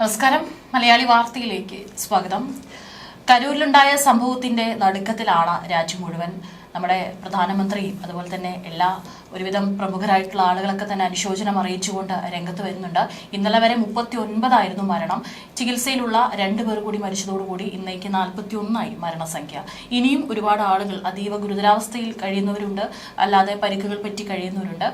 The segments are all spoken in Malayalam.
നമസ്കാരം. മലയാളി വാർത്തയിലേക്ക് സ്വാഗതം. കരൂരിലുണ്ടായ സംഭവത്തിന്റെ നടുക്കത്തിലാണ് രാജ്യം മുഴുവൻ. നമ്മുടെ പ്രധാനമന്ത്രിയും അതുപോലെ തന്നെ എല്ലാ ഒരുവിധം പ്രമുഖരായിട്ടുള്ള ആളുകളൊക്കെ തന്നെ അനുശോചനം അറിയിച്ചുകൊണ്ട് രംഗത്ത് വരുന്നുണ്ട്. ഇന്നലെ വരെ മുപ്പത്തി ഒൻപതായിരുന്നു മരണം. ചികിത്സയിലുള്ള രണ്ടു പേർ കൂടി മരിച്ചതോടുകൂടി ഇന്നേക്ക് നാൽപ്പത്തി ഒന്നായി മരണസംഖ്യ. ഇനിയും ഒരുപാട് ആളുകൾ അതീവ ഗുരുതരാവസ്ഥയിൽ കഴിയുന്നവരുണ്ട്. അല്ലാതെ പരിക്കുകൾ പറ്റി കഴിയുന്നവരുണ്ട്.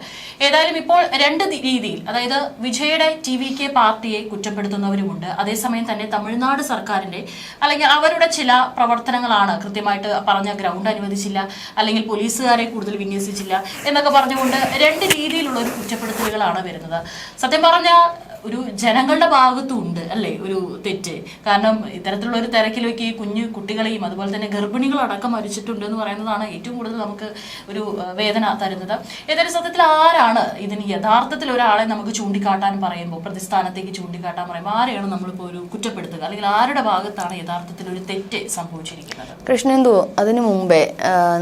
ഏതായാലും ഇപ്പോൾ രണ്ട് രീതിയിൽ അതായത് വിജയുടെ ടി വി കെ പാർട്ടിയെ കുറ്റപ്പെടുത്തുന്നവരുമുണ്ട്. അതേസമയം തന്നെ തമിഴ്നാട് സർക്കാരിന്റെ അല്ലെങ്കിൽ അവരുടെ ചില പ്രവർത്തനങ്ങളാണ് കൃത്യമായിട്ട് പറഞ്ഞ ഗ്രൗണ്ട് അനുവദിച്ചില്ല. അല്ലെങ്കിൽ പോലീസുകാരെ കൂടുതൽ വിന്യസിച്ചില്ല എന്നൊക്കെ പറഞ്ഞുകൊണ്ട് രണ്ട് രീതിയിലുള്ള ഒരു കുറ്റപ്പെടുത്തലുകളാണ് വരുന്നത്. സത്യം പറഞ്ഞാൽ ഒരു ജനങ്ങളുടെ ഭാഗത്തുണ്ട് അല്ലേ ഒരു തെറ്റ്. കാരണം ഇത്തരത്തിലുള്ള ഒരു തിരക്കിലേക്ക് കുഞ്ഞു കുട്ടികളെയും അതുപോലെ തന്നെ ഗർഭിണികളും അടക്കം മരിച്ചിട്ടുണ്ട് എന്ന് പറയുന്നതാണ് ഏറ്റവും കൂടുതൽ നമുക്ക് ഒരു വേദന തരുന്നത്. ഏതായാലും സത്യത്തിൽ ആരാണ് ഇതിന് യഥാർത്ഥത്തിൽ ഒരാളെ നമുക്ക് ചൂണ്ടിക്കാട്ടാൻ പറയുമ്പോൾ പ്രതിസ്ഥാനത്തേക്ക് ചൂണ്ടിക്കാട്ടാൻ പറയുമ്പോൾ ആരെയാണ് നമ്മളിപ്പോൾ ഒരു കുറ്റപ്പെടുത്തുക? അല്ലെങ്കിൽ ആരുടെ ഭാഗത്താണ് യഥാർത്ഥത്തിൽ ഒരു തെറ്റ് സംഭവിച്ചിരിക്കുന്നത്? കൃഷ്ണേന്ദു അതിനു മുമ്പേ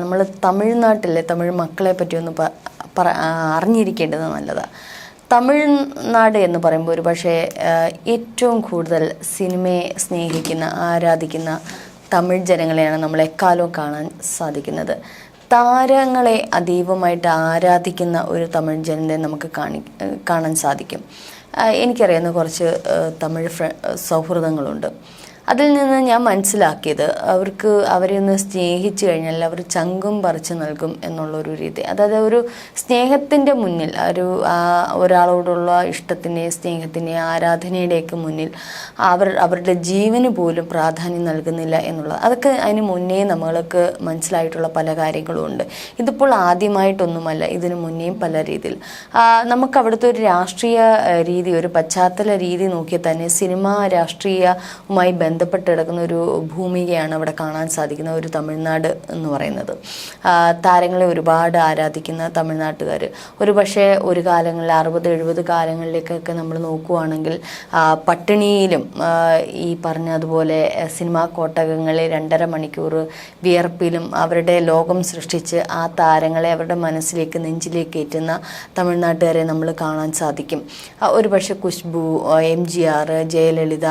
നമ്മൾ തമിഴ്നാട്ടിലെ തമിഴ് മക്കളെ പറ്റി ഒന്ന് പ- പറ- അറിഞ്ഞിരിക്കേണ്ടത് നല്ലതാണ് തമിഴ്നാട് എന്ന് പറയുമ്പോൾ ഒരു പക്ഷേ ഏറ്റവും കൂടുതൽ സിനിമയെ സ്നേഹിക്കുന്ന ആരാധിക്കുന്ന തമിഴ് ജനങ്ങളെയാണ് നമ്മൾ എക്കാലവും കാണാൻ സാധിക്കുന്നത്. താരങ്ങളെ അതീവമായിട്ട് ആരാധിക്കുന്ന ഒരു തമിഴ് ജനതയെ നമുക്ക് കാണി കാണാൻ സാധിക്കും. എനിക്കറിയാവുന്ന കുറച്ച് തമിഴ് സൗഹൃദങ്ങളുണ്ട്. അതിൽ നിന്ന് ഞാൻ മനസ്സിലാക്കിയത് അവർക്ക് അവരെ ഒന്ന് സ്നേഹിച്ചു കഴിഞ്ഞാൽ അവർ ചങ്കും പറിച്ചു നൽകും എന്നുള്ളൊരു രീതി. അതായത് ഒരു സ്നേഹത്തിന്റെ മുന്നിൽ ഒരു ഒരാളോടുള്ള ഇഷ്ടത്തിന്റെ സ്നേഹത്തിന്റെ ആരാധനയുടെയൊക്കെ മുന്നിൽ അവർ അവരുടെ ജീവന് പോലും പ്രാധാന്യം നൽകുന്നില്ല എന്നുള്ളത്. അതൊക്കെ അതിന് മുന്നേ നമ്മൾക്ക് മനസ്സിലായിട്ടുള്ള പല കാര്യങ്ങളും ഉണ്ട്. ഇതിപ്പോൾ ആദ്യമായിട്ടൊന്നുമല്ല ഇതിനു മുന്നേയും പല രീതിയിൽ. നമുക്ക് അവിടുത്തെ ഒരു രാഷ്ട്രീയ രീതി ഒരു പശ്ചാത്തല രീതി നോക്കിയാൽ തന്നെ സിനിമ രാഷ്ട്രീയവുമായി ബന്ധപ്പെട്ട് കിടക്കുന്ന ഒരു ഭൂമികയാണ് അവിടെ കാണാൻ സാധിക്കുന്ന ഒരു തമിഴ്നാട് എന്ന് പറയുന്നത്. താരങ്ങളെ ഒരുപാട് ആരാധിക്കുന്ന തമിഴ്നാട്ടുകാർ ഒരു പക്ഷേ ഒരു കാലങ്ങളിൽ അറുപത് എഴുപത് കാലങ്ങളിലേക്കൊക്കെ നമ്മൾ നോക്കുവാണെങ്കിൽ പട്ടിണിയിലും ഈ പറഞ്ഞതുപോലെ സിനിമാ കോട്ടകങ്ങളെ രണ്ടര മണിക്കൂർ വിയർപ്പിലും അവരുടെ ലോകം സൃഷ്ടിച്ച് ആ താരങ്ങളെ അവരുടെ മനസ്സിലേക്ക് നെഞ്ചിലേക്ക് ഏറ്റുന്ന തമിഴ്നാട്ടുകാരെ നമ്മൾ കാണാൻ സാധിക്കും. ഒരുപക്ഷെ ഒരു പക്ഷേ Khushbu M G R Jayalalithaa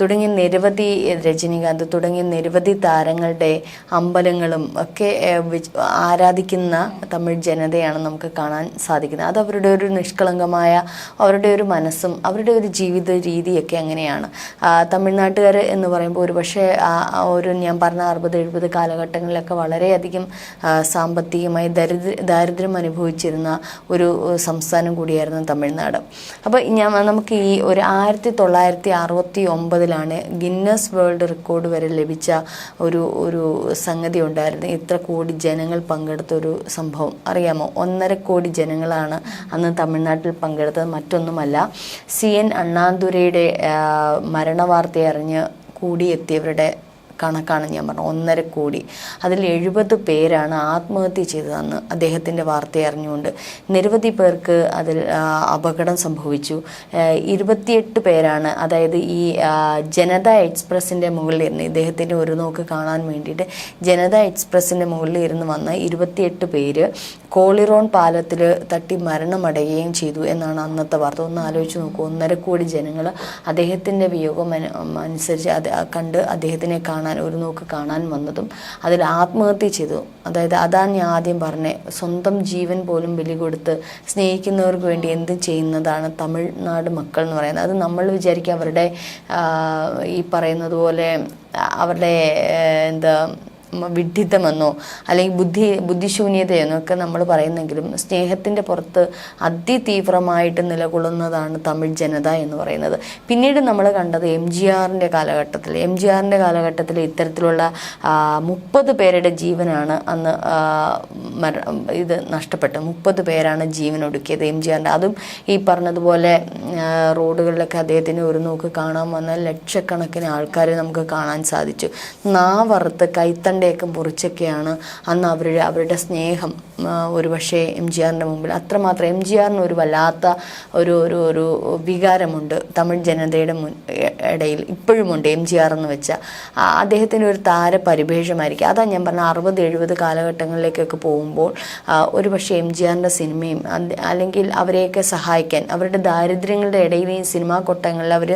തുടങ്ങിയ നിരവധി രജനീകാന്ത് തുടങ്ങിയ നിരവധി താരങ്ങളുടെ അമ്പലങ്ങളും ഒക്കെ ആരാധിക്കുന്ന തമിഴ് ജനതയാണ് നമുക്ക് കാണാൻ സാധിക്കുന്നത്. അത് അവരുടെ ഒരു നിഷ്കളങ്കമായ അവരുടെ ഒരു മനസ്സും അവരുടെ ഒരു ജീവിത രീതിയൊക്കെ അങ്ങനെയാണ്. തമിഴ്നാട്ടുകാർ എന്ന് പറയുമ്പോൾ ഒരു പക്ഷേ ആ ആ ഒരു ഞാൻ പറഞ്ഞ അറുപത് എഴുപത് കാലഘട്ടങ്ങളിലൊക്കെ വളരെയധികം സാമ്പത്തികമായി ദരിദ്ര ദാരിദ്ര്യം അനുഭവിച്ചിരുന്ന ഒരു സംസ്ഥാനം കൂടിയായിരുന്നു തമിഴ്നാട്. അപ്പോൾ ഞാൻ നമുക്ക് ഈ ഒരു ആയിരത്തി തൊള്ളായിരത്തി അറുപത്തി ഒമ്പതിലാണ് ഗിന്നസ് വേൾഡ് റെക്കോർഡ് വരെ ലഭിച്ച ഒരു ഒരു സംഗതി ഉണ്ടായിരുന്നു. ഇത്ര കോടി ജനങ്ങൾ പങ്കെടുത്ത ഒരു സംഭവം. അറിയാമോ? ഒന്നര കോടി ജനങ്ങളാണ് അന്ന് തമിഴ്നാട്ടിൽ പങ്കെടുത്തത്. മറ്റൊന്നുമല്ല സി എൻ അണ്ണാന്തുരയുടെ മരണവാർത്തയറിഞ്ഞ് മരണവാർത്ത കൂടിയെത്തിയവരുടെ കണക്കാണ് ഞാൻ പറഞ്ഞത്. ഒന്നര കോടി. അതിൽ എഴുപത് പേരാണ് ആത്മഹത്യ ചെയ്തതെന്ന് അദ്ദേഹത്തിന്റെ വാർത്ത അറിഞ്ഞുകൊണ്ട് നിരവധി പേർക്ക് അതിൽ അപകടം സംഭവിച്ചു. ഇരുപത്തിയെട്ട് പേരാണ് അതായത് ഈ ജനത എക്സ്പ്രസിന്റെ മുകളിൽ ഇരുന്ന് ഇദ്ദേഹത്തിന്റെ ഒരു നോക്ക് കാണാൻ വേണ്ടിയിട്ട് ജനത എക്സ്പ്രസിന്റെ മുകളിൽ ഇരുന്ന് വന്ന ഇരുപത്തിയെട്ട് പേര് കോളിറോൺ പാലത്തിൽ തട്ടി മരണമടയുകയും ചെയ്തു എന്നാണ് അന്നത്തെ വാർത്ത. ഒന്ന് ആലോചിച്ച് നോക്കൂ ഒന്നര കോടി ജനങ്ങൾ അദ്ദേഹത്തിന്റെ വിയോഗം അനു- അനുസരിച്ച് അത് കണ്ട് അദ്ദേഹത്തിനെ കാണാൻ ഒരു നോക്ക് കാണാൻ വന്നതും അതിൽ ആത്മഹത്യ ചെയ്തു. അതായത് അതാണ് ഞാൻ ആദ്യം പറഞ്ഞത് സ്വന്തം ജീവൻ പോലും ബലി കൊടുത്ത് സ്നേഹിക്കുന്നവർക്ക് വേണ്ടി എന്തും ചെയ്യുന്നതാണ് തമിഴ്നാട് മക്കൾ എന്ന് പറയുന്നത്. അത് നമ്മൾ വിചാരിക്കുക അവരുടെ ഈ പറയുന്നത് പോലെ അവരുടെ എന്താ വിഡ്ഢിത്തമെന്നോ അല്ലെങ്കിൽ ബുദ്ധി ബുദ്ധിശൂന്യതയെന്നോ ഒക്കെ നമ്മൾ പറയുന്നെങ്കിലും സ്നേഹത്തിന്റെ പുറത്ത് അതിതീവ്രമായിട്ട് നിലകൊള്ളുന്നതാണ് തമിഴ് ജനത എന്ന് പറയുന്നത്. പിന്നീട് നമ്മൾ കണ്ടത് എം ജി ആറിന്റെ കാലഘട്ടത്തിൽ. എം ജി ആറിന്റെ കാലഘട്ടത്തിൽ ഇത്തരത്തിലുള്ള മുപ്പത് പേരുടെ ജീവനാണ് അന്ന് ഇത് നഷ്ടപ്പെട്ടത്. മുപ്പത് പേരാണ് ജീവൻ ഒടുക്കിയത് എം ജി ആറിന്റെ. അതും ഈ പറഞ്ഞതുപോലെ റോഡുകളിലൊക്കെ അദ്ദേഹത്തിന് ഒരു നോക്ക് കാണാൻ വന്ന ലക്ഷക്കണക്കിന് ആൾക്കാരെ നമുക്ക് കാണാൻ സാധിച്ചു. നാവറുത്ത് കൈത്തണ്ട കണ്ണടയൊക്കെ മുറിച്ചൊക്കെയാണ് അന്ന് അവരുടെ അവരുടെ സ്നേഹം. ആ, ഒരുപക്ഷെ എം ജി ആറിന്റെ മുമ്പിൽ. അത്രമാത്രം എം ജി ആറിന് ഒരു വല്ലാത്ത ഒരു ഒരു ഒരു വികാരമുണ്ട് തമിഴ് ജനതയുടെ മുൻ ഇടയിൽ. ഇപ്പോഴുമുണ്ട് എം ജി ആർ എന്ന് വെച്ചാൽ അദ്ദേഹത്തിന്റെ ഒരു താര പരിഭേഷമായിരിക്കും അതാണ് ഞാൻ പറഞ്ഞ അറുപത് എഴുപത് കാലഘട്ടങ്ങളിലേക്കൊക്കെ പോകുമ്പോൾ ഒരു പക്ഷേ എം ജി ആറിന്റെ സിനിമയും അല്ലെങ്കിൽ അവരെയൊക്കെ സഹായിക്കാൻ അവരുടെ ദാരിദ്ര്യങ്ങളുടെ ഇടയിൽ ഈ സിനിമാ കൊട്ടങ്ങളിൽ അവർ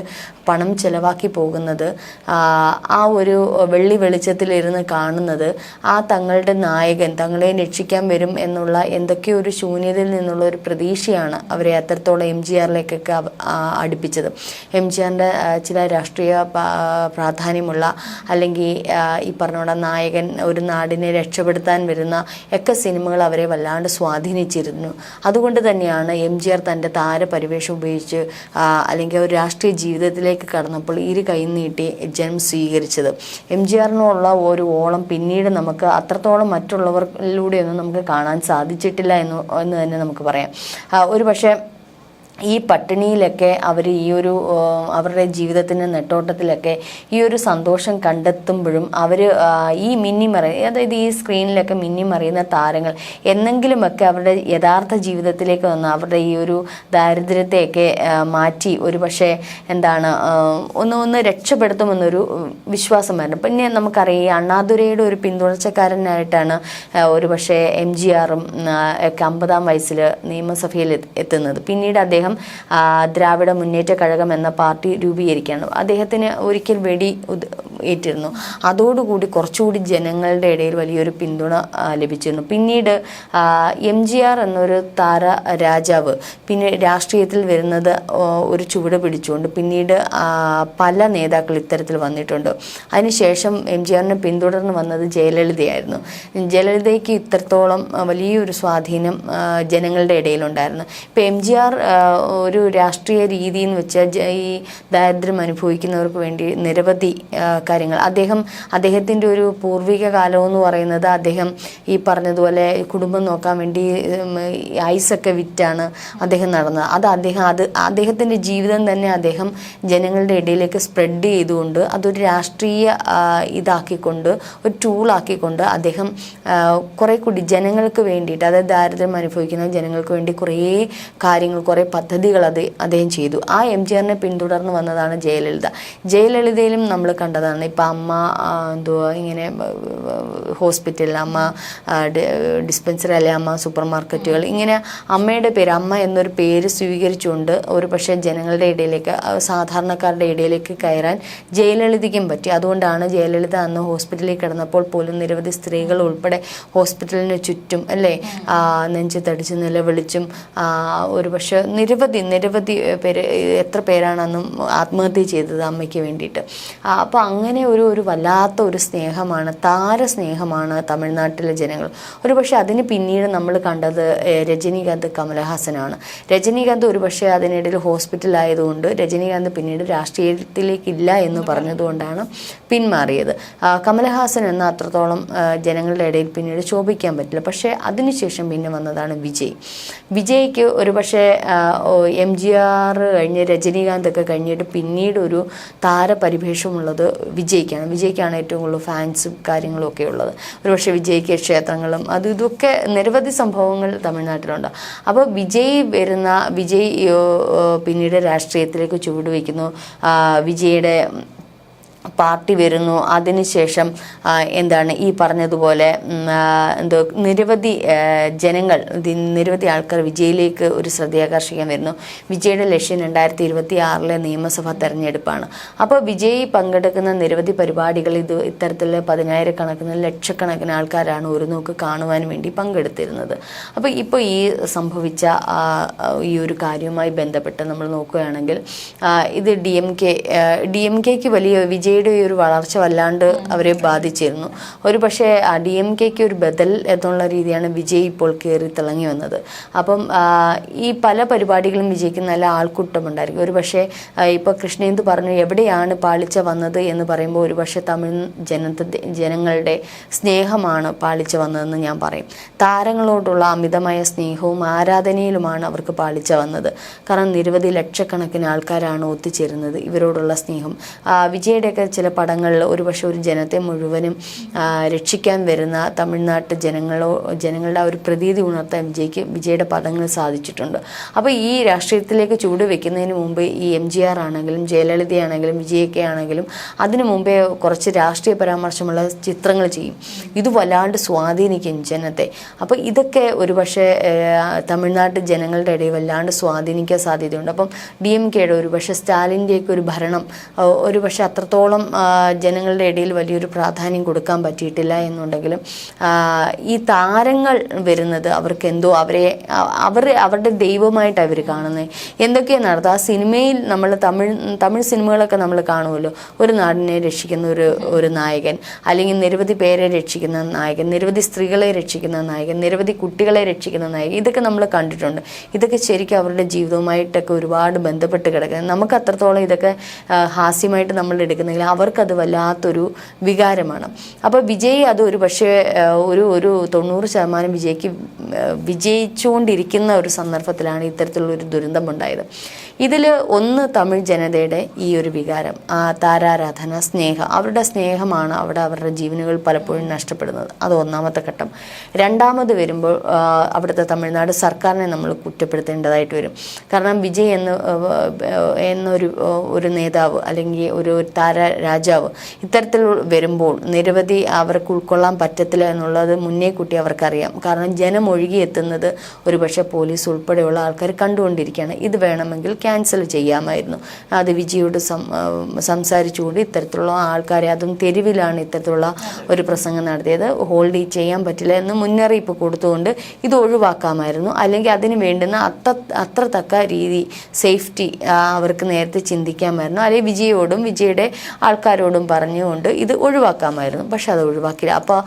പണം ചിലവാക്കി പോകുന്നത് ആ ഒരു വെള്ളി വെളിച്ചത്തിലിരുന്ന് കാണുന്നത് ആ തങ്ങളുടെ നായകൻ തങ്ങളെ രക്ഷിക്കാൻ വരും എന്നുള്ള എന്തൊക്കെയോ ഒരു ശൂന്യതയിൽ നിന്നുള്ള ഒരു പ്രതീക്ഷയാണ് അവരെ അത്രത്തോളം എം ജി ആറിലേക്കൊക്കെ അടുപ്പിച്ചത്. എം ജി ആറിന്റെ ചില രാഷ്ട്രീയ പ്രാധാന്യമുള്ള അല്ലെങ്കിൽ ഈ പറഞ്ഞുകൊണ്ട നായകൻ ഒരു നാടിനെ രക്ഷപ്പെടുത്താൻ വരുന്ന ഒക്കെ സിനിമകൾ അവരെ വല്ലാണ്ട് സ്വാധീനിച്ചിരുന്നു. അതുകൊണ്ട് തന്നെയാണ് എം ജി ആർ തന്റെ താരപരിവേഷം ഉപയോഗിച്ച് അല്ലെങ്കിൽ ഒരു രാഷ്ട്രീയ ജീവിതത്തിലേക്ക് കടന്നപ്പോൾ ഇരു കൈ നീട്ടി ജനം സ്വീകരിച്ചത്. എം ജി ആറിനുള്ള ഒരു ഓളം പിന്നീട് നമുക്ക് അത്രത്തോളം മറ്റുള്ളവരിലൂടെയൊന്നും നമുക്ക് കാണാൻ സാധിച്ചിട്ടില്ല എന്ന് എന്ന് തന്നെ നമുക്ക് പറയാം. ഒരു പക്ഷേ ഈ പട്ടിണിയിലൊക്കെ അവർ ഈ ഒരു അവരുടെ ജീവിതത്തിന്റെ നെട്ടോട്ടത്തിലൊക്കെ ഈ ഒരു സന്തോഷം കണ്ടെത്തുമ്പോഴും അവർ ഈ മിന്നിമറി അതായത് ഈ സ്ക്രീനിലൊക്കെ മിന്നിമറിയുന്ന താരങ്ങൾ എന്നെങ്കിലുമൊക്കെ അവരുടെ യഥാർത്ഥ ജീവിതത്തിലേക്ക് വന്ന് അവരുടെ ഈ ഒരു ദാരിദ്ര്യത്തെയൊക്കെ മാറ്റി ഒരു പക്ഷേ എന്താണ് ഒന്ന് ഒന്ന് രക്ഷപ്പെടുത്തുമെന്നൊരു വിശ്വാസമായിരുന്നു. പിന്നെ നമുക്കറിയാം ഈ അണ്ണാദുരയുടെ ഒരു പിന്തുണച്ചക്കാരനായിട്ടാണ് ഒരു പക്ഷേ എം ജി ആറും ഒക്കെ അമ്പതാം വയസ്സിൽ നിയമസഭയിൽ എത്തുന്നത്. പിന്നീട് അദ്ദേഹം ആ, ദ്രാവിഡ മുന്നേറ്റ കഴകം എന്ന പാർട്ടി രൂപീകരിക്കുകയാണ്. അദ്ദേഹത്തിന് ഒരിക്കൽ വെടി ഏറ്റിരുന്നു. അതോടുകൂടി കുറച്ചുകൂടി ജനങ്ങളുടെ ഇടയിൽ വലിയൊരു പിന്തുണ ലഭിച്ചിരുന്നു. പിന്നീട് എം ജി ആർ എന്നൊരു താര രാജാവ് പിന്നെ രാഷ്ട്രീയത്തിൽ വരുന്നത് ഒരു ചുവട് പിടിച്ചുകൊണ്ട് പിന്നീട് പല നേതാക്കൾ ഇത്തരത്തിൽ വന്നിട്ടുണ്ട്. അതിനുശേഷം എം ജി ആറിനെ പിന്തുടർന്ന് വന്നത് ജയലളിതയായിരുന്നു. ജയലളിതയ്ക്ക് ഇത്രത്തോളം വലിയൊരു സ്വാധീനം ജനങ്ങളുടെ ഇടയിലുണ്ടായിരുന്നു. ഇപ്പം എം ജി ആർ ഒരു രാഷ്ട്രീയ രീതി എന്ന് വെച്ചാൽ ഈ ദാരിദ്ര്യം അനുഭവിക്കുന്നവർക്ക് വേണ്ടി നിരവധി കാര്യങ്ങൾ. അദ്ദേഹം അദ്ദേഹത്തിന്റെ ഒരു പൂർവിക കാലം എന്ന് പറയുന്നത് അദ്ദേഹം ഈ പറഞ്ഞതുപോലെ കുടുംബം നോക്കാൻ വേണ്ടി ഐസൊക്കെ വിറ്റാണ് അദ്ദേഹം നടന്നത്. അത് അദ്ദേഹം അത് അദ്ദേഹത്തിന്റെ ജീവിതം തന്നെ അദ്ദേഹം ജനങ്ങളുടെ ഇടയിലേക്ക് സ്പ്രെഡ് ചെയ്തുകൊണ്ട് അതൊരു രാഷ്ട്രീയ ഇതാക്കിക്കൊണ്ട് ഒരു ടൂളാക്കിക്കൊണ്ട് അദ്ദേഹം കുറേ കൂടി ജനങ്ങൾക്ക് വേണ്ടിയിട്ട് അതായത് ദാരിദ്ര്യം അനുഭവിക്കുന്ന ജനങ്ങൾക്ക് വേണ്ടി കുറേ കാര്യങ്ങൾ കുറേ പദ്ധതികൾ അത് അദ്ദേഹം ചെയ്തു. ആ എം ജി ആറിനെ പിന്തുടർന്ന് വന്നതാണ് ജയലളിത. ജയലളിതയിലും നമ്മൾ കണ്ടതാണ്. ഇപ്പം അമ്മ എന്തോ എന്തുവാ ഇങ്ങനെ ഹോസ്പിറ്റലിൽ അമ്മ ഡിസ്പെൻസറി അല്ലെ അമ്മ സൂപ്പർ മാർക്കറ്റുകൾ ഇങ്ങനെ അമ്മയുടെ പേര് അമ്മ എന്നൊരു പേര് സ്വീകരിച്ചുകൊണ്ട് ഒരു പക്ഷേ ജനങ്ങളുടെ ഇടയിലേക്ക് സാധാരണക്കാരുടെ ഇടയിലേക്ക് കയറാൻ ജയലളിതയ്ക്കും പറ്റി. അതുകൊണ്ടാണ് ജയലളിത അന്ന് ഹോസ്പിറ്റലിൽ കിടന്നപ്പോൾ പോലും നിരവധി സ്ത്രീകൾ ഉൾപ്പെടെ ഹോസ്പിറ്റലിന് ചുറ്റും അല്ലേ നെഞ്ചു തടിച്ച് നിലവിളിച്ചും ഒരു പക്ഷേ നിരവധി നിരവധി പേര് എത്ര പേരാണ് അന്നും ആത്മഹത്യ ചെയ്തത് അമ്മയ്ക്ക് വേണ്ടിയിട്ട്. അപ്പോൾ അങ്ങനെ ഒരു ഒരു വല്ലാത്ത ഒരു സ്നേഹമാണ് താര സ്നേഹമാണ് തമിഴ്നാട്ടിലെ ജനങ്ങൾ. ഒരു പക്ഷേ അതിന് പിന്നീട് നമ്മൾ കണ്ടത് രജനീകാന്ത് കമലഹാസനാണ്. രജനീകാന്ത് ഒരു പക്ഷേ അതിനിടയിൽ ഹോസ്പിറ്റലായതുകൊണ്ട് രജനീകാന്ത് പിന്നീട് രാഷ്ട്രീയത്തിലേക്കില്ല എന്ന് പറഞ്ഞതുകൊണ്ടാണ് പിന്മാറിയത്. കമലഹാസൻ എന്ന അത്രത്തോളം ജനങ്ങളുടെ ഇടയിൽ പിന്നീട് ശോഭിക്കാൻ പറ്റില്ല. പക്ഷേ അതിനുശേഷം പിന്നെ വന്നതാണ് വിജയ്. വിജയ്ക്ക് ഒരു പക്ഷേ എം ജി ആർ കഴിഞ്ഞ് രജനീകാന്ത് ഒക്കെ കഴിഞ്ഞിട്ട് പിന്നീട് ഒരു താരപരിഭേഷമുള്ളത് വിജയ്ക്കാണ്. വിജയ്ക്കാണ് ഏറ്റവും കൂടുതൽ ഫാൻസും കാര്യങ്ങളും ഒക്കെ ഉള്ളത്. ഒരുപക്ഷെ വിജയ്ക്ക് ക്ഷേത്രങ്ങളും അത് ഇതൊക്കെ നിരവധി സംഭവങ്ങൾ തമിഴ്നാട്ടിലുണ്ട്. അപ്പോൾ വിജയ് വരുന്ന വിജയ് പിന്നീട് രാഷ്ട്രീയത്തിലേക്ക് ചുവടുവെക്കുന്നു വിജയുടെ പാർട്ടി വരുന്നു. അതിനുശേഷം എന്താണ് ഈ പറഞ്ഞതുപോലെ എന്തോ നിരവധി ജനങ്ങൾ നിരവധി ആൾക്കാർ വിജയിലേക്ക് ഒരു ശ്രദ്ധയാകർഷിക്കാൻ വരുന്നു. വിജയുടെ ലക്ഷ്യം രണ്ടായിരത്തി ഇരുപത്തി ആറിലെ നിയമസഭാ തെരഞ്ഞെടുപ്പാണ്. അപ്പോൾ വിജയ് പങ്കെടുക്കുന്ന നിരവധി പരിപാടികൾ ഇത് ഇത്തരത്തിൽ പതിനായിരക്കണക്കിന് ലക്ഷക്കണക്കിന് ആൾക്കാരാണ് ഒരു നോക്ക് കാണുവാൻ വേണ്ടി പങ്കെടുത്തിരുന്നത്. അപ്പോൾ ഇപ്പോൾ ഈ സംഭവിച്ച ഈ ഒരു കാര്യവുമായി ബന്ധപ്പെട്ട് നമ്മൾ നോക്കുകയാണെങ്കിൽ ഇത് D M K D M കെക്ക് വലിയ വിജയുടെ ഈ ഒരു വളർച്ച വല്ലാണ്ട് അവരെ ബാധിച്ചിരുന്നു. ഒരു പക്ഷേ ഡി എം കെക്ക് ഒരു ബദൽ എന്നുള്ള രീതിയാണ് വിജയ് ഇപ്പോൾ കയറി തിളങ്ങി വന്നത്. അപ്പം ഈ പല പരിപാടികളും വിജയ്ക്ക് നല്ല ആൾക്കൂട്ടമുണ്ടായിരിക്കും ഒരു പക്ഷേ ഇപ്പോൾ കൃഷ്ണേന്ദു പറഞ്ഞു എവിടെയാണ് പാളിച്ച വന്നത്? എന്ന് പറയുമ്പോൾ ഒരു പക്ഷേ തമിഴ് ജനത ജനങ്ങളുടെ സ്നേഹമാണ് പാളിച്ച വന്നതെന്ന് ഞാൻ പറയും. താരങ്ങളോടുള്ള അമിതമായ സ്നേഹവും ആരാധനയിലുമാണ് അവർക്ക് പാളിച്ച വന്നത്. കാരണം നിരവധി ലക്ഷക്കണക്കിന് ആൾക്കാരാണ് ഒത്തുചേരുന്നത് ഇവരോടുള്ള സ്നേഹം. ആ, വിജയുടെയൊക്കെ ചില പടങ്ങളിൽ ഒരുപക്ഷെ ഒരു ജനത്തെ മുഴുവനും രക്ഷിക്കാൻ വരുന്ന തമിഴ്നാട്ട് ജനങ്ങളോ ജനങ്ങളുടെ ആ ഒരു പ്രതീതി ഉണർത്താൻ വിജയ്ക്ക് വിജയുടെ പടങ്ങൾ സാധിച്ചിട്ടുണ്ട്. അപ്പോൾ ഈ രാഷ്ട്രീയത്തിലേക്ക് ചൂട് വെക്കുന്നതിന് മുമ്പ് ഈ എം ജി ആർ ആണെങ്കിലും ജയലളിതയാണെങ്കിലും വിജയൊക്കെ ആണെങ്കിലും അതിനു മുമ്പേ കുറച്ച് രാഷ്ട്രീയ പരാമർശമുള്ള ചിത്രങ്ങൾ ചെയ്യും. ഇത് വല്ലാണ്ട് സ്വാധീനിക്കും ജനത്തെ. അപ്പോൾ ഇതൊക്കെ ഒരുപക്ഷെ തമിഴ്നാട്ട് ജനങ്ങളുടെ ഇടയിൽ വല്ലാണ്ട് സ്വാധീനിക്കാൻ സാധ്യതയുണ്ട്. അപ്പം ഡി എം കെയുടെ ഒരുപക്ഷെ സ്റ്റാലിന്റെയൊക്കെ ഒരു ഭരണം ഒരുപക്ഷെ അത്രത്തോളം ആ, ജനങ്ങളുടെ ഇടയിൽ വലിയൊരു പ്രാധാന്യം കൊടുക്കാൻ പറ്റിയിട്ടില്ല എന്നുണ്ടെങ്കിലും ഈ താരങ്ങൾ വരുന്നത് അവർക്ക് എന്തോ അവരെ അവർ അവരുടെ ദൈവമായിട്ട് അവർ കാണുന്നത് എന്തൊക്കെയാണ് നടത്തുക ആ സിനിമയിൽ നമ്മൾ തമിഴ് തമിഴ് സിനിമകളൊക്കെ നമ്മൾ കാണുമല്ലോ. ഒരു നാടിനെ രക്ഷിക്കുന്ന ഒരു ഒരു നായകൻ അല്ലെങ്കിൽ നിരവധി പേരെ രക്ഷിക്കുന്ന നായകൻ നിരവധി സ്ത്രീകളെ രക്ഷിക്കുന്ന നായകൻ നിരവധി കുട്ടികളെ രക്ഷിക്കുന്ന നായകൻ ഇതൊക്കെ നമ്മൾ കണ്ടിട്ടുണ്ട്. ഇതൊക്കെ ശരിക്കും അവരുടെ ജീവിതവുമായിട്ടൊക്കെ ഒരുപാട് ബന്ധപ്പെട്ട് കിടക്കുന്നത് നമുക്ക് അത്രത്തോളം ഇതൊക്കെ ഹാസ്യമായിട്ട് നമ്മൾ എടുക്കുന്നെങ്കിൽ അവർക്കത് വല്ലാത്തൊരു വികാരമാണ്. അപ്പോൾ വിജയ് അത് ഒരു പക്ഷേ ഒരു ഒരു തൊണ്ണൂറ് ശതമാനം വിജയ്ക്ക് വിജയിച്ചുകൊണ്ടിരിക്കുന്ന ഒരു സന്ദർഭത്തിലാണ് ഇത്തരത്തിലുള്ള ഒരു ദുരന്തമുണ്ടായത് ഇതിൽ ഒന്ന് തമിഴ് ജനതയുടെ ഈ ഒരു വികാരം ആ താരാരാധന സ്നേഹം. അവരുടെ സ്നേഹമാണ് അവിടെ അവരുടെ ജീവനുകൾ പലപ്പോഴും നഷ്ടപ്പെടുന്നത്. അത് ഒന്നാമത്തെ ഘട്ടം. രണ്ടാമത് വരുമ്പോൾ അവിടുത്തെ തമിഴ്നാട് സർക്കാരിനെ നമ്മൾ കുറ്റപ്പെടുത്തേണ്ടതായിട്ട് വരും. കാരണം വിജയ് എന്ന് എന്നൊരു ഒരു നേതാവ് അല്ലെങ്കിൽ ഒരു താര രാജാവ് ഇത്തരത്തിൽ വരുമ്പോൾ നിരവധി അവർക്ക് ഉൾക്കൊള്ളാൻ പറ്റത്തില്ല എന്നുള്ളത് മുന്നേ കൂട്ടി അവർക്കറിയാം. കാരണം ജനം ഒഴുകിയെത്തുന്നത് ഒരുപക്ഷെ പോലീസ് ഉൾപ്പെടെയുള്ള ആൾക്കാർ കണ്ടുകൊണ്ടിരിക്കുകയാണ്. ഇത് വേണമെങ്കിൽ ക്യാൻസൽ ചെയ്യാമായിരുന്നു. അത് വിജിയോട് സംസാരിച്ചുകൊണ്ട് ഇത്തരത്തിലുള്ള ആൾക്കാരെ അതും തെരുവിലാണ് ഇത്തരത്തിലുള്ള ഒരു പ്രസംഗം നടത്തിയത്. ഹോൾഡ് ചെയ്യാൻ പറ്റില്ല എന്ന് മുന്നറിയിപ്പ് കൊടുത്തുകൊണ്ട് ഇത് ഒഴിവാക്കാമായിരുന്നു. അല്ലെങ്കിൽ അതിന് വേണ്ടുന്ന അത്ര അത്ര തക്ക രീതി സേഫ്റ്റി അവർക്ക് നേരത്തെ ചിന്തിക്കാമായിരുന്നു. അല്ലെങ്കിൽ വിജയോടും വിജയുടെ ആൾക്കാരോടും പറഞ്ഞുകൊണ്ട് ഇത് ഒഴിവാക്കാമായിരുന്നു. പക്ഷെ അത് ഒഴിവാക്കില്ല അപ്പോൾ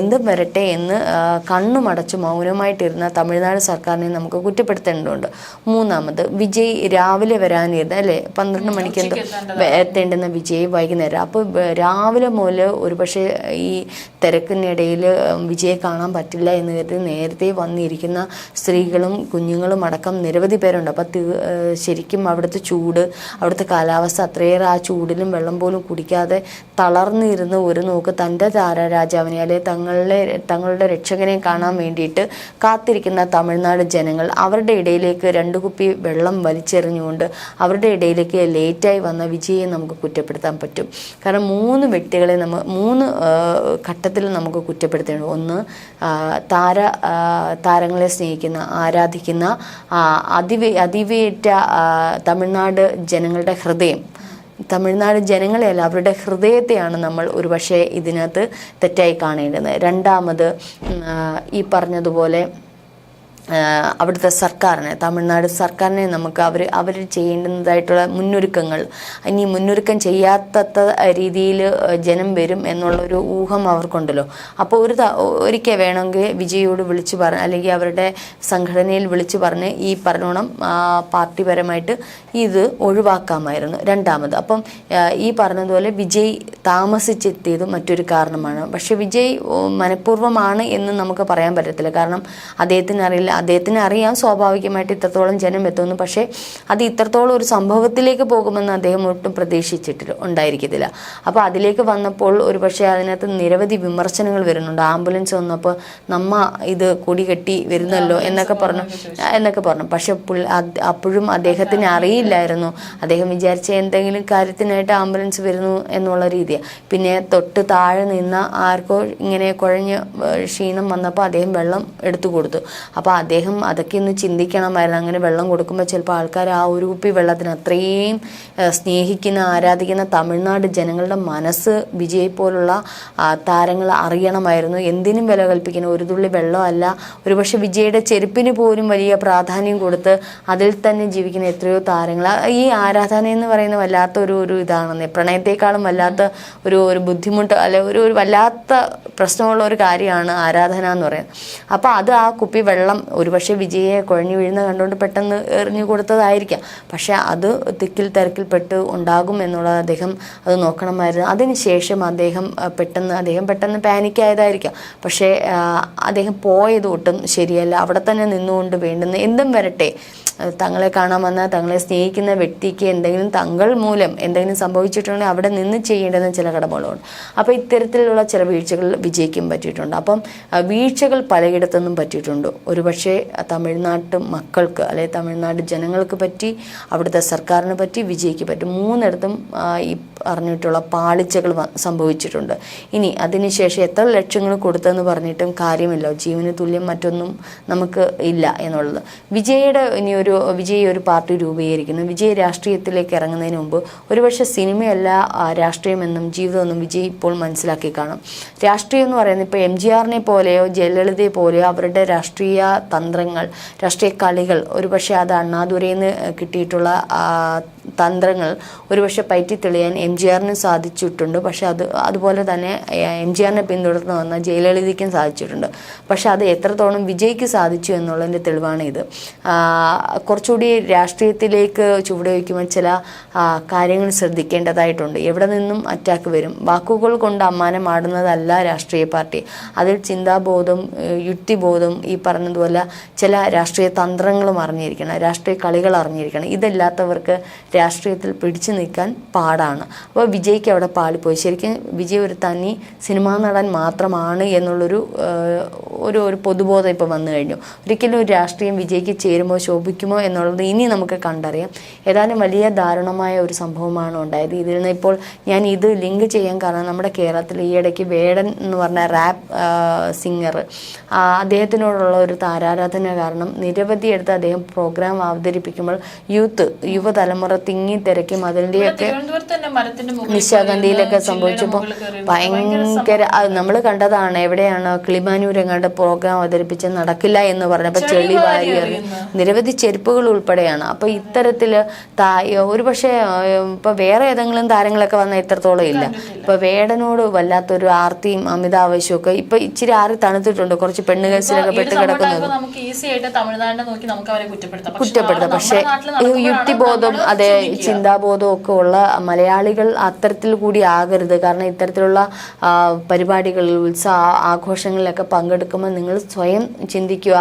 എന്തും വരട്ടെ എന്ന് കണ്ണുമടച്ച് മൗനമായിട്ടിരുന്ന തമിഴ്നാട് സർക്കാരിനെ നമുക്ക് കുറ്റപ്പെടുത്തേണ്ടതുണ്ട്. മൂന്നാമത് വിജയ് രാവിലെ വരാനിരുന്ന അല്ലേ? പന്ത്രണ്ട് മണിക്ക് എന്തോ എത്തേണ്ടെന്ന് വിജയ് വൈകുന്നേരം. അപ്പോൾ രാവിലെ മുതൽ ഒരുപക്ഷെ ഈ തിരക്കിനിടയിൽ വിജയെ കാണാൻ പറ്റില്ല എന്ന് കരുതി നേരത്തെ വന്നിരിക്കുന്ന സ്ത്രീകളും കുഞ്ഞുങ്ങളും അടക്കം നിരവധി പേരുണ്ട്. അപ്പോൾ ശരിക്കും അവിടുത്തെ ചൂട് അവിടുത്തെ കാലാവസ്ഥ അത്രയേറെ ആ ചൂടിലും വെള്ളം പോലും കുടിക്കാതെ തളർന്നിരുന്ന് ഒരു നോക്ക് തന്റെ താരാരാജാവിനെ അല്ലെ തങ്ങളുടെ തങ്ങളുടെ രക്ഷകനെ കാണാൻ വേണ്ടിയിട്ട് കാത്തിരിക്കുന്ന തമിഴ്നാട് ജനങ്ങൾ അവരുടെ ഇടയിലേക്ക് രണ്ട് കുപ്പി വെള്ളം വലിച്ചെറിഞ്ഞുകൊണ്ട് അവരുടെ ഇടയിലേക്ക് ലേറ്റായി വന്ന വിജയെ നമുക്ക് കുറ്റപ്പെടുത്താൻ പറ്റും. കാരണം മൂന്ന് വ്യക്തികളെ നമ്മൾ മൂന്ന് ഘട്ടത്തിൽ നമുക്ക് കുറ്റപ്പെടുത്തേണ്ടത് ഒന്ന് താര താരങ്ങളെ സ്നേഹിക്കുന്ന ആരാധിക്കുന്ന അതിവേ അതിവേറ്റ തമിഴ്നാട് ജനങ്ങളുടെ ഹൃദയം. തമിഴ്നാട് ജനങ്ങളെയല്ല അവരുടെ ഹൃദയത്തെയാണ് നമ്മൾ ഒരുപക്ഷെ ഇതിനകത്ത് തെറ്റായി കാണേണ്ടത്. രണ്ടാമത് ഈ പറഞ്ഞതുപോലെ അവിടുത്തെ സർക്കാരിനെ തമിഴ്നാട് സർക്കാരിനെ നമുക്ക് അവർ അവർ ചെയ്യേണ്ടതായിട്ടുള്ള മുന്നൊരുക്കങ്ങൾ. ഇനി മുന്നൊരുക്കം ചെയ്യാത്ത രീതിയിൽ ജനം വരും എന്നുള്ളൊരു ഊഹം അവർക്കുണ്ടല്ലോ. അപ്പോൾ ഒരു ഒരിക്കൽ വേണമെങ്കിൽ വിജയോട് വിളിച്ചു പറഞ്ഞ് അല്ലെങ്കിൽ അവരുടെ സംഘടനയിൽ വിളിച്ചു പറഞ്ഞ് ഈ പറഞ്ഞോണം പാർട്ടിപരമായിട്ട് ഇത് ഒഴിവാക്കാമായിരുന്നു. രണ്ടാമത് അപ്പം ഈ പറഞ്ഞതുപോലെ വിജയ് താമസിച്ചെത്തിയത് മറ്റൊരു കാരണമാണ്. പക്ഷെ വിജയ് മനഃപൂർവമാണ് എന്ന് നമുക്ക് പറയാൻ പറ്റത്തില്ല. കാരണം അദ്ദേഹത്തിന് അറിയില്ല അദ്ദേഹത്തിന് അറിയാം സ്വാഭാവികമായിട്ട് ഇത്രത്തോളം ജനം എത്തുമെന്ന്. പക്ഷേ അത് ഇത്രത്തോളം ഒരു സംഭവത്തിലേക്ക് പോകുമെന്ന് അദ്ദേഹം ഒട്ടും പ്രതീക്ഷിച്ചിട്ടില്ല ഉണ്ടായിരിക്കത്തില്ല. അപ്പോൾ അതിലേക്ക് വന്നപ്പോൾ ഒരു പക്ഷേ അതിനകത്ത് നിരവധി വിമർശനങ്ങൾ വരുന്നുണ്ട്. ആംബുലൻസ് വന്നപ്പോൾ നമ്മ ഇത് കൊടി കെട്ടി വരുന്നല്ലോ എന്നൊക്കെ പറഞ്ഞു എന്നൊക്കെ പറഞ്ഞു. പക്ഷെ അപ്പോഴും അദ്ദേഹത്തിന് അറിയില്ലായിരുന്നു. അദ്ദേഹം വിചാരിച്ച എന്തെങ്കിലും കാര്യത്തിനായിട്ട് ആംബുലൻസ് വരുന്നു എന്നുള്ള രീതിയാണ് പിന്നെ തൊട്ട് താഴെ നിന്ന ആർക്കോ ഇങ്ങനെ കുഴഞ്ഞ് ക്ഷീണം വന്നപ്പോൾ അദ്ദേഹം വെള്ളം എടുത്തു കൊടുത്തു. അപ്പോൾ അദ്ദേഹം അതൊക്കെ ഒന്ന് ചിന്തിക്കണമായിരുന്നു. അങ്ങനെ വെള്ളം കൊടുക്കുമ്പോൾ ചിലപ്പോൾ ആൾക്കാർ ആ ഒരു കുപ്പി വെള്ളത്തിന് അത്രയും സ്നേഹിക്കുന്ന ആരാധിക്കുന്ന തമിഴ്നാട് ജനങ്ങളുടെ മനസ്സ് വിജയ് പോലുള്ള താരങ്ങൾ അറിയണമായിരുന്നു. എന്തിനും വില കൽപ്പിക്കണം. ഒരു തുള്ളി വെള്ളമല്ല ഒരുപക്ഷെ വിജയുടെ ചെരുപ്പിന് പോലും വലിയ പ്രാധാന്യം കൊടുത്ത് അതിൽ തന്നെ ജീവിക്കുന്ന എത്രയോ താരങ്ങൾ ഈ ആരാധന എന്ന് പറയുന്ന വല്ലാത്ത ഒരു ഒരു ഇതാണെന്ന്. പ്രണയത്തെക്കാളും വല്ലാത്ത ഒരു ഒരു ബുദ്ധിമുട്ട് അല്ലെ ഒരു ഒരു വല്ലാത്ത പ്രശ്നമുള്ള ഒരു കാര്യമാണ് ആരാധന എന്ന് പറയുന്നത്. അപ്പോൾ അത് ആ കുപ്പി വെള്ളം ഒരുപക്ഷെ വിജയെ കുഴഞ്ഞു വീഴുന്ന കണ്ടുകൊണ്ട് പെട്ടെന്ന് എറിഞ്ഞു കൊടുത്തതായിരിക്കാം. പക്ഷെ അത് തിക്കിൽ തിരക്കിൽപ്പെട്ട് ഉണ്ടാകും എന്നുള്ളത് അദ്ദേഹം അത് നോക്കണമായിരുന്നു. അതിനുശേഷം അദ്ദേഹം പെട്ടെന്ന് അദ്ദേഹം പെട്ടെന്ന് പാനിക് ആയതായിരിക്കാം. പക്ഷേ അദ്ദേഹം പോയത് ഒട്ടും ശരിയല്ല. അവിടെ തന്നെ നിന്നുകൊണ്ട് വേണ്ടുന്ന എന്തും വരട്ടെ. തങ്ങളെ കാണാൻ വന്ന തങ്ങളെ സ്നേഹിക്കുന്ന വ്യക്തിക്ക് എന്തെങ്കിലും തങ്ങൾ മൂലം എന്തെങ്കിലും സംഭവിച്ചിട്ടുണ്ടെങ്കിൽ അവിടെ നിന്ന് ചെയ്യേണ്ടുന്ന ചില കടമകളുണ്ട്. അപ്പോൾ ഇത്തരത്തിലുള്ള ചില വീഴ്ചകൾ വിജയിക്കും പറ്റിയിട്ടുണ്ട്. അപ്പം വീഴ്ചകൾ പലയിടത്തുനിന്നും പറ്റിയിട്ടുണ്ട്. ഒരുപക്ഷെ തമിഴ്നാട്ട് മക്കൾക്ക് അല്ലെങ്കിൽ തമിഴ്നാട് ജനങ്ങൾക്ക് പറ്റി അവിടുത്തെ സർക്കാരിന് പറ്റി വിജയിക്ക് പറ്റും. മൂന്നിടത്തും ഈ പറഞ്ഞിട്ടുള്ള പാളിച്ചകൾ സംഭവിച്ചിട്ടുണ്ട്. ഇനി അതിനുശേഷം എത്ര ലക്ഷങ്ങൾ കൊടുത്തെന്ന് പറഞ്ഞിട്ടും കാര്യമില്ല. ജീവന് തുല്യം മറ്റൊന്നും നമുക്ക് ഇല്ല എന്നുള്ളത്. വിജയുടെ ഇനി ഒരു വിജയ് ഒരു പാർട്ടി രൂപീകരിക്കുന്നു. വിജയ് രാഷ്ട്രീയത്തിലേക്ക് ഇറങ്ങുന്നതിന് മുമ്പ് ഒരുപക്ഷെ സിനിമയല്ല രാഷ്ട്രീയമെന്നും ജീവിതമെന്നും വിജയ് ഇപ്പോൾ മനസ്സിലാക്കി കാണും. രാഷ്ട്രീയം എന്ന് പറയുന്നത് ഇപ്പോൾ എം ജി ആറിനെ പോലെയോ ജയലളിതയെ പോലെയോ അവരുടെ രാഷ്ട്രീയ തന്ത്രങ്ങൾ രാഷ്ട്രീയ കളികൾ ഒരുപക്ഷെ അത് അണ്ണാദുരയിൽ നിന്ന് കിട്ടിയിട്ടുള്ള തന്ത്രങ്ങൾ ഒരുപക്ഷെ പയറ്റി തെളിയാൻ എം ജി ആറിന് സാധിച്ചിട്ടുണ്ട്. പക്ഷെ അത് അതുപോലെ തന്നെ എം ജി ആറിനെ പിന്തുടർന്ന് വന്ന ജയലളിതയ്ക്കും സാധിച്ചിട്ടുണ്ട്. പക്ഷെ അത് എത്രത്തോളം വിജയ്ക്ക് സാധിച്ചു എന്നുള്ളതിന്റെ തെളിവാണ് ഇത്. കുറച്ചുകൂടി രാഷ്ട്രീയത്തിലേക്ക് ചുവടുവയ്ക്കുമ്പോൾ ചില കാര്യങ്ങൾ ശ്രദ്ധിക്കേണ്ടതായിട്ടുണ്ട്. എവിടെ നിന്നും അറ്റാക്ക് വരും? വാക്കുകൾ കൊണ്ട് അമ്മാനം ആടുന്നതല്ല രാഷ്ട്രീയ പാർട്ടി. അതിൽ ചിന്താബോധം യുക്തിബോധം ഈ പറഞ്ഞതുപോലെ ചില രാഷ്ട്രീയ തന്ത്രങ്ങളും അറിഞ്ഞിരിക്കണം രാഷ്ട്രീയ കളികൾ അറിഞ്ഞിരിക്കണം. ഇതല്ലാത്തവർക്ക് രാഷ്ട്രീയത്തിൽ പിടിച്ചു നിൽക്കാൻ പാടാണ്. അപ്പോൾ വിജയ്ക്ക് അവിടെ പാളിപ്പോയി. ശരിക്കും വിജയ് ഒരു തനി സിനിമാ നടൻ മാത്രമാണ് എന്നുള്ളൊരു ഒരു ഒരു പൊതുബോധം ഇപ്പോൾ വന്നു കഴിഞ്ഞു. ഒരിക്കലും ഒരു രാഷ്ട്രീയം വിജയ്ക്ക് ചേരുമോ ശോഭിക്കുമോ എന്നുള്ളത് ഇനി നമുക്ക് കണ്ടറിയാം. ഏതായാലും വലിയ ദാരുണമായ ഒരു സംഭവമാണ് ഉണ്ടായത്. ഇതിൽ നിന്ന് ഇപ്പോൾ ഞാൻ ഇത് ലിങ്ക് ചെയ്യാൻ കാരണം നമ്മുടെ കേരളത്തിൽ ഈയിടയ്ക്ക് വേടൻ എന്ന് പറഞ്ഞ റാപ്പ് സിംഗർ അദ്ദേഹത്തിനോടുള്ള ഒരു താരാരാധന കാരണം നിരവധി എടുത്ത് അദ്ദേഹം പ്രോഗ്രാം അവതരിപ്പിക്കുമ്പോൾ യൂത്ത് യുവതലമുറ തിങ്ങി തിരക്കും അതിന്റെയൊക്കെ നിശാഗന്ധിയിലൊക്കെ സംഭവിച്ചപ്പോൾ ഭയങ്കര നമ്മൾ കണ്ടതാണ് എവിടെയാണ് കിളിമാനൂരങ്ങളുടെ പ്രോഗ്രാം അവതരിപ്പിച്ച് നടക്കില്ല എന്ന് പറഞ്ഞപ്പോൾ ചെളി വാരി നിരവധി നിരവധി ചെരുപ്പുകൾ ഉൾപ്പെടെയാണ്. അപ്പോൾ ഇത്തരത്തിൽ ഒരു പക്ഷേ ഇപ്പോൾ വേറെ ഏതെങ്കിലും താരങ്ങളൊക്കെ വന്ന ഇത്രത്തോളം ഇല്ല. ഇപ്പോൾ വേടനോട് വല്ലാത്തൊരു ആർത്തിയും അമിതാവശ്യവും ഒക്കെ ഇപ്പൊ ഇച്ചിരി ആറി തണുത്തിട്ടുണ്ട്. കുറച്ച് പെണ്ണു കേസിലൊക്കെ പെട്ട് കിടക്കുന്നത് കുറ്റപ്പെടുത്താം. പക്ഷേ യുക്തിബോധം അതെ. ചിന്താബോധം ഒക്കെ ഉള്ള മലയാളികൾ അത്തരത്തിൽ കൂടി ആകരുത്. കാരണം ഇത്തരത്തിലുള്ള പരിപാടികളിൽ ഉത്സവ ആഘോഷങ്ങളിലൊക്കെ പങ്കെടുക്കുമ്പോൾ നിങ്ങൾ സ്വയം ചിന്തിക്കുക.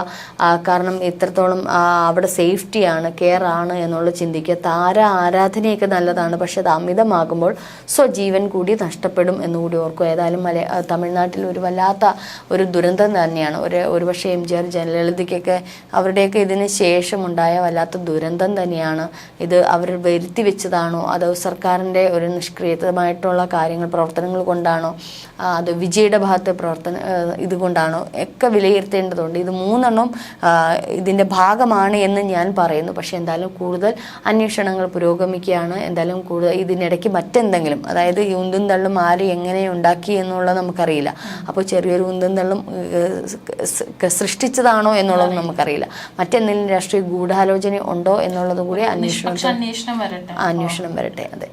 കാരണം ഇത്രത്തോളം അവിടെ സേഫ്റ്റിയാണ് കെയർ ആണ് എന്നുള്ള ചിന്തിക്കുക. താര ആരാധനയൊക്കെ നല്ലതാണ് പക്ഷെ അത് അമിതമാകുമ്പോൾ സ്വജീവൻ കൂടി നഷ്ടപ്പെടും എന്നുകൂടി ഓർക്കുക. ഏതായാലും മല തമിഴ്നാട്ടിൽ ഒരു വല്ലാത്ത ഒരു ദുരന്തം തന്നെയാണ്. ഒരു ഒരുപക്ഷെ എം. ജി. ആർ. ജനലളിതയ്ക്കൊക്കെ അവരുടെയൊക്കെ ഇതിന് ശേഷമുണ്ടായ വല്ലാത്ത ദുരന്തം തന്നെയാണ്. ഇത് അവർ വരുത്തി വെച്ചതാണോ? അതോ സർക്കാരിന്റെ ഒരു നിഷ്ക്രിയതമായിട്ടുള്ള കാര്യങ്ങൾ പ്രവർത്തനങ്ങൾ കൊണ്ടാണോ? അത് വിജയുടെ ഭാഗത്തെ പ്രവർത്തന ഇതുകൊണ്ടാണോ? ഒക്കെ വിലയിരുത്തേണ്ടതുണ്ട്. ഇത് മൂന്നെണ്ണം ഇതിന്റെ ഭാഗമാണ് എന്ന് ഞാൻ പറയുന്നു. പക്ഷേ എന്തായാലും കൂടുതൽ അന്വേഷണങ്ങൾ പുരോഗമിക്കുകയാണ്. എന്തായാലും കൂടുതൽ ഇതിനിടയ്ക്ക് മറ്റെന്തെങ്കിലും അതായത് ഈ ഉന്തും തള്ളും ആര് എങ്ങനെ ഉണ്ടാക്കി എന്നുള്ളത് നമുക്കറിയില്ല. അപ്പോൾ ചെറിയൊരു ഉന്തും തള്ളും സൃഷ്ടിച്ചതാണോ എന്നുള്ളത് നമുക്കറിയില്ല. മറ്റെന്തെങ്കിലും രാഷ്ട്രീയ ഗൂഢാലോചന ഉണ്ടോ എന്നുള്ളതും കൂടി അന്വേഷണം അന്വേഷണം വരട്ടെ. അതെ.